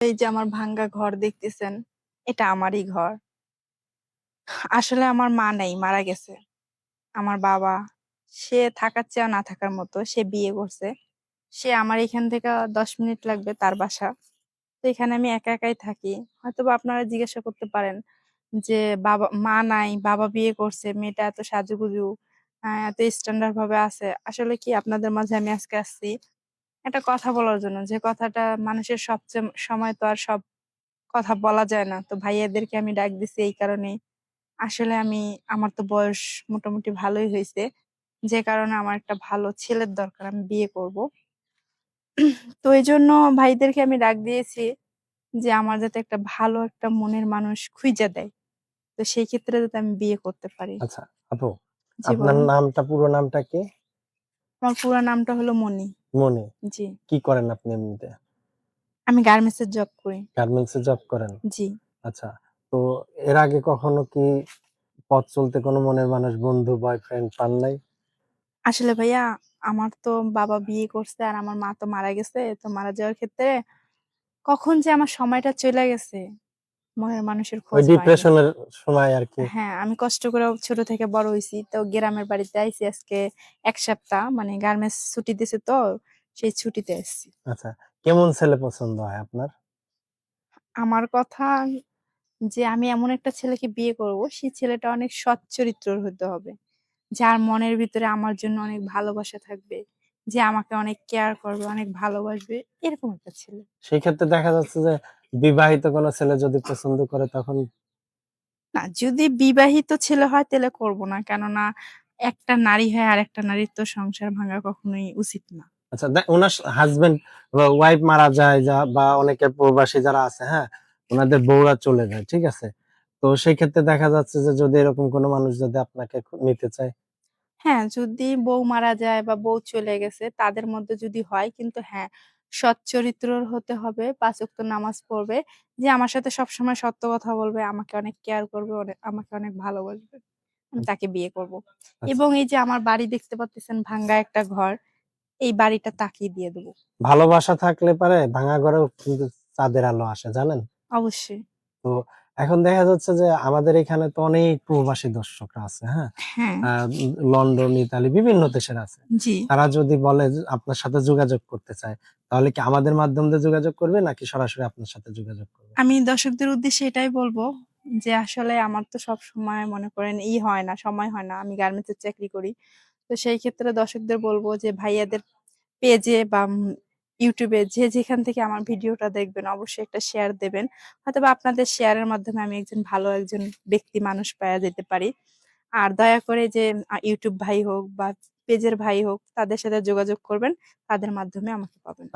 এই যে আমার ভাঙ্গা ঘর দেখতেছেন, এটা আমারই ঘর। আসলে আমার মা নেই, মারা গেছে। আমার বাবা, সে থাকার চেয়ে না থাকার মতো, সে বিয়ে করছে। সে আমার এখান থেকে দশ মিনিট লাগবে তার বাসা। তো এখানে আমি একা একাই থাকি। হয়তো আপনারা জিজ্ঞাসা করতে পারেন যে, বাবা, মা নাই, বাবা বিয়ে করছে, মেয়েটা এত সাজুগুজু এত স্ট্যান্ডার্ড ভাবে আছে। আসলে কি আপনাদের মাঝে আমি আজকে আসছি? একটা কথা বলার জন্য যে কথাটা মানুষের সবচেয়ে সময় তো আর সব কথা বলা যায় না। তো ভাইয়াদেরকে আমি ডাক দিছি এই কারণে আসলে আমি আমার তো বয়স মোটামুটি ভালোই হয়েছে যে কারণে আমার একটা ভালো ছেলের দরকার আমি বিয়ে করব। তো এই জন্য ভাইদেরকে আমি ডাক দিয়েছি যে আমার যাতে একটা ভালো একটা মনের মানুষ খুঁজে দেয়। তো সেই ক্ষেত্রে যাতে আমি বিয়ে করতে পারি। আচ্ছা আপু আপনার নামটা পুরো নামটা কি? আমার পুরো নামটা হলো মনি। মনি? জি। কি করেন আপনি এমনিতে? আমি গার্মেন্টস এর জব করি। গার্মেন্টস জব করেন? জি। আচ্ছা তো এর আগে কখনো কি পথ চলতে কোনো মনের মানুষ বন্ধু বয়ফ্রেন্ড পান নাই? আসলে ভাইয়া আমার তো বাবা বিয়ে করছে আর আমার মা তো মারা গেছে তো মারা যাওয়ার ক্ষেত্রে কখন যে আমার সময়টা চলে গেছে মনের মানুষের খোঁজ ডিপ্রেশনের সময় আর কি। হ্যাঁ আমি কষ্ট করে ছোট থেকে বড় হয়েছি তো গ্রামের বাড়িতে আইছি আজকে এক সপ্তাহ মানে গার্মেন্টস ছুটি দিছে তো সেই ছুটিতে এসেছি আচ্ছা কেমন ছেলে পছন্দ হয় আপনার? আমার কথা যে আমি এমন একটা ছেলেকে বিয়ে করব সেই ছেলেটা অনেক সৎ চরিত্রর হতে হবে। যার মনের ভিতরে আমার জন্য অনেক ভালোবাসা থাকবে যে আমাকে অনেক কেয়ার করবে অনেক ভালোবাসবে এরকম একটা ছেলে। সেই ক্ষেত্রে দেখা যাচ্ছে যে বিবাহিত কোনো ছেলে যদি পছন্দ করে তখন? না যদি বিবাহিত ছেলে হয় তাহলে করব না। কেননা একটা নারী হয় আর একটা নারীর তো সংসার ভাঙা কখনোই উচিত না। আচ্ছা ওনার হাজবেন্ড ওয়াইফ মারা যায় যা বা অনেকে প্রবাসী যারা আছে হ্যাঁ? ওনাদের বউরা চলে যায় ঠিক আছে? তো সেই ক্ষেত্রে দেখা যাচ্ছে যে যদি এরকম কোনো মানুষ যদি আপনাকে নিতে চায়? হ্যাঁ যদি বউ মারা যায় বা বউ চলে গেছে তাদের মধ্যে যদি হয় কিন্তু হ্যাঁ সৎ চরিত্র হতে হবে পাঁচ ওয়াক্ত নামাজ পড়বে যে আমার সাথে সবসময় সত্য কথা বলবে আমাকে অনেক কেয়ার করবে আমাকে অনেক ভালোবাসবে। আমি তাকে বিয়ে করব। আচ্ছা। এবং এই যে আমার বাড়ি দেখতে পাচ্ছেন ভাঙ্গা একটা ঘর এই বাড়িটা তাকে দিয়ে দেব। ভালোবাসা থাকলে পারে ভাঙ্গা ঘরেও কিন্তু চাঁদের আলো আসে জানেন? অবশ্যই। তো এখন দেখা যাচ্ছে যে আমাদের এখানে তো অনেক প্রবাসী দর্শকরা আছে হ্যাঁ? হ্যাঁ। লন্ডন ইতালি বিভিন্ন দেশের আছে। তারা যদি বলে আপনার সাথে যোগাযোগ করতে চায় তাহলে কি আমাদের মাধ্যম দিয়ে যোগাযোগ করবে নাকি সরাসরি আপনার সাথে যোগাযোগ করবে? আমি দর্শকদের উদ্দেশ্যে এটাই বলব যে আসলে আমার তো সব সময় মনে করেন ই হয় না সময় হয় না আমি গার্মেন্টসের চাকরি করি। তো সেই ক্ষেত্রে দর্শকদের বলব যে ভাইয়াদের পেজে বা ইউটিউবে যে যেখান থেকে আমার ভিডিওটা দেখবেন, অবশ্যই একটা শেয়ার দেবেন। হয়তো আপনাদের শেয়ারের মাধ্যমে আমি একজন ভালো একজন ব্যক্তি মানুষ পাওয়া যেতে পারি। আর দয়া করে যে ইউটিউব ভাই হোক বা পেজের ভাই হোক, তাদের সাথে যোগাযোগ করবেন। তাদের মাধ্যমে আমাকে পাবেন।